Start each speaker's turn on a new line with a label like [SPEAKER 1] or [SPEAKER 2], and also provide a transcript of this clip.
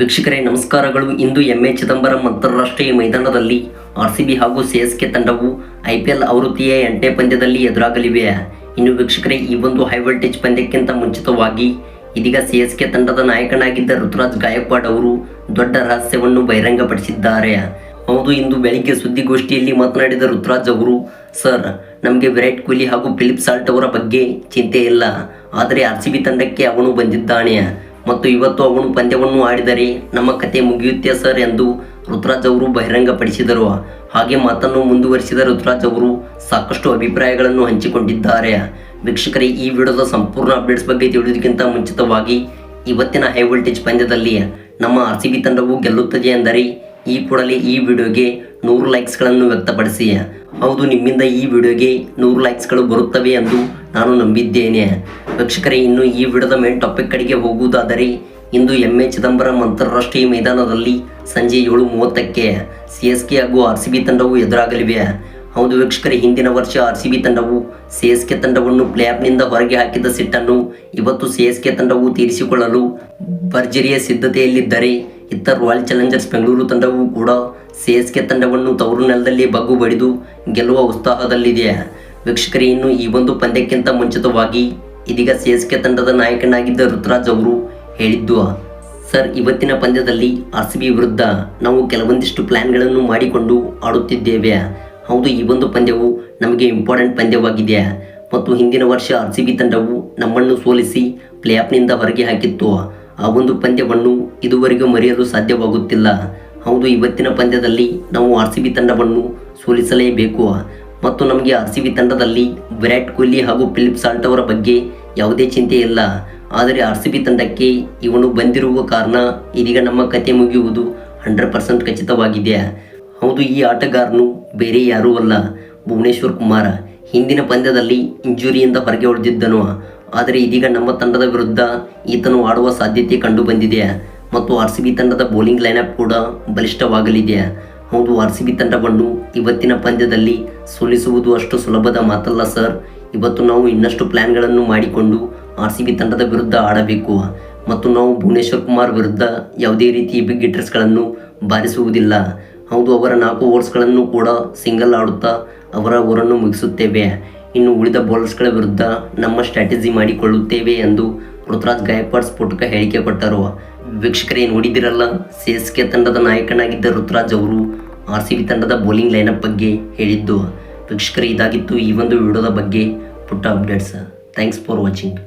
[SPEAKER 1] ವೀಕ್ಷಕರೇ, ನಮಸ್ಕಾರಗಳು. ಇಂದು M A Chidambaram ಅಂತಾರಾಷ್ಟ್ರೀಯ ಮೈದಾನದಲ್ಲಿ ಆರ್ ಸಿ ಬಿ ಹಾಗೂ ಸಿ ಎಸ್ ಕೆ ತಂಡವು ಐ ಪಿ ಎಲ್ ಆವೃತ್ತಿಯ ಎಂಟನೇ ಪಂದ್ಯದಲ್ಲಿ ಎದುರಾಗಲಿವೆ. ಇನ್ನು ವೀಕ್ಷಕರೇ, ಈ ಒಂದು ಹೈ ವೋಲ್ಟೇಜ್ ಪಂದ್ಯಕ್ಕಿಂತ ಮುಂಚಿತವಾಗಿ ಇದೀಗ ಸಿ ಎಸ್ ಕೆ ತಂಡದ ನಾಯಕನಾಗಿದ್ದ ಋತುರಾಜ್ ಗಾಯಕ್ವಾಡ್ ಅವರು ದೊಡ್ಡ ರಹಸ್ಯವನ್ನು ಬಹಿರಂಗಪಡಿಸಿದ್ದಾರೆ. ಹೌದು, ಇಂದು ಬೆಳಿಗ್ಗೆ ಸುದ್ದಿಗೋಷ್ಠಿಯಲ್ಲಿ ಮಾತನಾಡಿದ ಋತುರಾಜ್ ಅವರು, ಸರ್, ನಮಗೆ ವಿರಾಟ್ ಕೊಹ್ಲಿ ಹಾಗೂ ಫಿಲಿಪ್ ಸಾಲ್ಟ್ ಅವರ ಬಗ್ಗೆ ಚಿಂತೆ ಇಲ್ಲ. ಆದರೆ ಆರ್ ಸಿ ಬಿ ತಂಡಕ್ಕೆ ಅವನು ಬಂದಿದ್ದಾನೆ. ಮತ್ತು ಇವತ್ತು ಅವನು ಪಂದ್ಯವನ್ನು ಆಡಿದರೆ ನಮ್ಮ ಕತೆ ಮುಗಿಯುತ್ತೆ ಸರ್ ಎಂದು ಋತುರಾಜ್ ಅವರು ಬಹಿರಂಗಪಡಿಸಿದರು. ಹಾಗೆ ಮಾತನ್ನು ಮುಂದುವರಿಸಿದ ಋತುರಾಜ್ ಅವರು ಸಾಕಷ್ಟು ಅಭಿಪ್ರಾಯಗಳನ್ನು ಹಂಚಿಕೊಂಡಿದ್ದಾರೆ. ವೀಕ್ಷಕರೇ, ಈ ವಿಡಿಯೋದ ಸಂಪೂರ್ಣ ಅಪ್ಡೇಟ್ಸ್ ಬಗ್ಗೆ ತಿಳಿಯೋದಕ್ಕಿಂತ ಮುಂಚಿತವಾಗಿ, ಇವತ್ತಿನ ಹೈ ವೋಲ್ಟೇಜ್ ಪಂದ್ಯದಲ್ಲಿ ನಮ್ಮ ಆರ್ ಸಿ ಬಿ ತಂಡವು ಗೆಲ್ಲುತ್ತದೆ ಎಂದರೆ ಈ ಕೂಡಲೇ ಈ ವಿಡಿಯೋಗೆ ನೂರು ಲೈಕ್ಸ್ಗಳನ್ನು ವ್ಯಕ್ತಪಡಿಸಿ ಹೌದು, ನಿಮ್ಮಿಂದ ಈ ವಿಡಿಯೋಗೆ ನೂರು ಲೈಕ್ಸ್ಗಳು ಬರುತ್ತವೆ ಎಂದು ನಾನು ನಂಬಿದ್ದೇನೆ. ವೀಕ್ಷಕರೇ, ಇನ್ನು ಈ ವಿಡಿಯೋದ ಮೇನ್ ಟಾಪಿಕ್ ಕಡೆಗೆ ಹೋಗುವುದಾದರೆ, ಇಂದು ಎಂ ಎ ಚಿದಂಬರಂ ಅಂತಾರಾಷ್ಟ್ರೀಯ ಮೈದಾನದಲ್ಲಿ ಸಂಜೆ ಏಳು ಮೂವತ್ತಕ್ಕೆ ಸಿ ಎಸ್ ಕೆ ಹಾಗೂ ಆರ್ ಸಿ ಬಿ ತಂಡವು ಎದುರಾಗಲಿವೆ. ಹೌದು ವೀಕ್ಷಕರೇ, ಹಿಂದಿನ ವರ್ಷ ಆರ್ ಸಿ ಬಿ ತಂಡವು ಸಿ ಎಸ್ ಕೆ ತಂಡವನ್ನು ಪ್ಲೇಆಫ್ನಿಂದ ಹೊರಗೆ ಹಾಕಿದ ಸಿಟ್ಟನ್ನು ಇವತ್ತು ಸಿ ಎಸ್ ಕೆ ತಂಡವು ತೀರಿಸಿಕೊಳ್ಳಲು ಭರ್ಜರಿಯ ಸಿದ್ಧತೆಯಲ್ಲಿದ್ದರೆ ಇತ್ತ ರಾಯಲ್ ಚಾಲೆಂಜರ್ಸ್ ಬೆಂಗಳೂರು ತಂಡವು ಕೂಡ ಸಿ ಎಸ್ ಕೆ ತಂಡವನ್ನು ತವರು ನೆಲದಲ್ಲಿ ಬಗ್ಗು ಬಡಿದು ಗೆಲ್ಲುವ ಉತ್ಸಾಹದಲ್ಲಿದೆ. ವೀಕ್ಷಕರೇ, ಇನ್ನು ಈ ಒಂದು ಪಂದ್ಯಕ್ಕಿಂತ ಮುಂಚಿತವಾಗಿ ಇದೀಗ ಸಿ ಎಸ್ ಕೆ ತಂಡದ ನಾಯಕನಾಗಿದ್ದ ಋತುರಾಜ್ ಅವರು ಹೇಳಿದ್ದು, ಸರ್, ಇವತ್ತಿನ ಪಂದ್ಯದಲ್ಲಿ ಆರ್ ಸಿ ಬಿ ವಿರುದ್ಧ ನಾವು ಕೆಲವೊಂದಿಷ್ಟು ಪ್ಲ್ಯಾನ್ಗಳನ್ನು ಮಾಡಿಕೊಂಡು ಆಡುತ್ತಿದ್ದೇವೆ. ಹೌದು, ಈ ಒಂದು ಪಂದ್ಯವು ನಮಗೆ ಇಂಪಾರ್ಟೆಂಟ್ ಪಂದ್ಯವಾಗಿದೆ. ಮತ್ತು ಹಿಂದಿನ ವರ್ಷ ಆರ್ ಸಿ ಬಿ ತಂಡವು ನಮ್ಮನ್ನು ಸೋಲಿಸಿ ಪ್ಲೇಆಫ್ನಿಂದ ಹೊರಗೆ ಹಾಕಿತ್ತು. ಆ ಒಂದು ಪಂದ್ಯವನ್ನು ಇದುವರೆಗೂ ಮರೆಯಲು ಸಾಧ್ಯವಾಗುತ್ತಿಲ್ಲ. ಹೌದು, ಇವತ್ತಿನ ಪಂದ್ಯದಲ್ಲಿ ನಾವು ಆರ್ ಸಿ ಬಿ ತಂಡವನ್ನು ಸೋಲಿಸಲೇಬೇಕು. ಮತ್ತು ನಮಗೆ ಆರ್ ಸಿ ಬಿ ತಂಡದಲ್ಲಿ ವಿರಾಟ್ ಕೊಹ್ಲಿ ಹಾಗೂ ಫಿಲಿಪ್ ಸಾಲ್ಟ್ ಅವರ ಬಗ್ಗೆ ಯಾವುದೇ ಚಿಂತೆ ಇಲ್ಲ. ಆದರೆ ಆರ್ ಸಿ ಬಿ ತಂಡಕ್ಕೆ ಇವನು ಬಂದಿರುವ ಕಾರಣ ಇದೀಗ ನಮ್ಮ ಕತೆ ಮುಗಿಯುವುದು ಹಂಡ್ರೆಡ್ ಪರ್ಸೆಂಟ್ ಖಚಿತವಾಗಿದೆ. ಹೌದು, ಈ ಆಟಗಾರನು ಬೇರೆ ಯಾರೂ ಅಲ್ಲ. ಭುವನೇಶ್ವರ್ ಕುಮಾರ್, ಹಿಂದಿನ ಪಂದ್ಯದಲ್ಲಿ ಇಂಜುರಿಯಿಂದ ಹೊರಗೆ ಉಳಿದಿದ್ದನು ಆದರೆ ಇದೀಗ ನಮ್ಮ ತಂಡದ ವಿರುದ್ಧ ಈತನು ಆಡುವ ಸಾಧ್ಯತೆ ಕಂಡು ಬಂದಿದೆ ಮತ್ತು ಆರ್ ಸಿ ಬಿ ತಂಡದ ಬೌಲಿಂಗ್ ಲೈನಪ್ ಕೂಡ ಬಲಿಷ್ಠವಾಗಲಿದೆ. ಹೌದು, ಆರ್ ಸಿ ಬಿ ತಂಡವನ್ನು ಇವತ್ತಿನ ಪಂದ್ಯದಲ್ಲಿ ಸೋಲಿಸುವುದು ಅಷ್ಟು ಸುಲಭದ ಮಾತಲ್ಲ ಸರ್. ಇವತ್ತು ನಾವು ಇನ್ನಷ್ಟು ಪ್ಲ್ಯಾನ್ಗಳನ್ನು ಮಾಡಿಕೊಂಡು ಆರ್ ಸಿ ಬಿ ತಂಡದ ವಿರುದ್ಧ ಆಡಬೇಕು. ಮತ್ತು ನಾವು ಭುವನೇಶ್ವರ್ ಕುಮಾರ್ ವಿರುದ್ಧ ಯಾವುದೇ ರೀತಿ ಬಿಗ್ ಹಿಟರ್ಸ್ಗಳನ್ನು ಬಾರಿಸುವುದಿಲ್ಲ. ಹೌದು, ಅವರ ನಾಲ್ಕು ಓವರ್ಸ್ಗಳನ್ನು ಕೂಡ ಸಿಂಗಲ್ ಆಡುತ್ತಾ ಅವರ ಓವರನ್ನು ಮುಗಿಸುತ್ತೇವೆ. ಇನ್ನು ಉಳಿದ ಬೌಲರ್ಸ್ಗಳ ವಿರುದ್ಧ ನಮ್ಮ ಸ್ಟ್ರಾಟಜಿ ಮಾಡಿಕೊಳ್ಳುತ್ತೇವೆ ಎಂದು ಋತುರಾಜ್ ಗಾಯಕ್ವಾಡ್ ಸ್ಫೋಟಕ ಹೇಳಿಕೆ ಕೊಟ್ಟರು. ವೀಕ್ಷಕರೇ ನೋಡಿದಿರಲ್ಲ ಸಿ ಎಸ್ ಕೆ ತಂಡದ ನಾಯಕನಾಗಿದ್ದ ಋತುರಾಜ್ ಅವರು ಆರ್ ಸಿ ಬಿ ತಂಡದ ಬೌಲಿಂಗ್ ಲೈನಪ್ ಬಗ್ಗೆ ಹೇಳಿದ್ದು. ವೀಕ್ಷಕರೇ, ಇದಾಗಿತ್ತು ಈ ಒಂದು ವಿಡಿಯೋದ ಬಗ್ಗೆ ಪುಟ್ಟ ಅಪ್ಡೇಟ್ಸ್ ಥ್ಯಾಂಕ್ಸ್ ಫಾರ್ ವಾಚಿಂಗ್